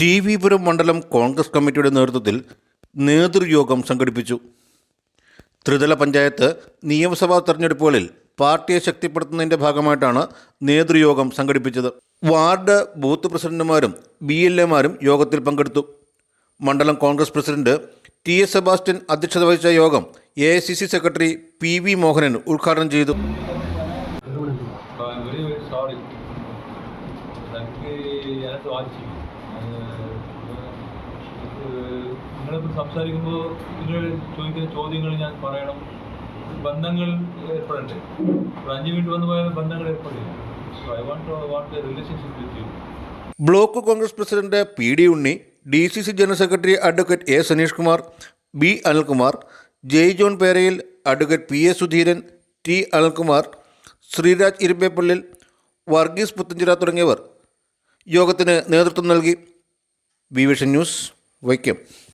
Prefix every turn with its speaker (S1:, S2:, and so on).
S1: T വിപുരം മണ്ഡലം കോൺഗ്രസ് കമ്മിറ്റിയുടെ നേതൃത്വത്തിൽ നേതൃയോഗം സംഘടിപ്പിച്ചു. ത്രിതല പഞ്ചായത്ത് നിയമസഭാ തെരഞ്ഞെടുപ്പുകളിൽ പാർട്ടിയെ ശക്തിപ്പെടുത്തുന്നതിന്റെ ഭാഗമായിട്ടാണ് നേതൃയോഗം സംഘടിപ്പിച്ചത്. വാർഡ് ബൂത്ത് പ്രസിഡന്റുമാരും ബി എൽ എമാരും യോഗത്തിൽ പങ്കെടുത്തു. മണ്ഡലം Congress president T S Sebastian അധ്യക്ഷത വഹിച്ച യോഗം A I C C secretary P V Mohanan ഉദ്ഘാടനം ചെയ്തു.
S2: നിങ്ങളിപ്പോൾ സംസാരിക്കുമ്പോൾ നിങ്ങൾ ചോദിക്കുന്ന ചോദ്യങ്ങൾ ഞാൻ പറയണം. ബന്ധങ്ങൾ ഏർപ്പെടണ്ടേ? ഒരു അഞ്ച് മിനിറ്റ് വന്ന് പോയാൽ ബന്ധങ്ങൾ ഏർപ്പെടില്ല. So I want want a relationship with you
S1: block Congress president P D Unni D C C general secretary advocate A Saneesh Kumar B Anilkumar Jai John Perayil advocate P A Sudheeran T Anilkumar Sreeraj Irumbeppallil Varghese Puthenchira തുടങ്ങിയവർ. യോഗത്തിന് നേതൃത്വം നൽകി V vision news Vaikom.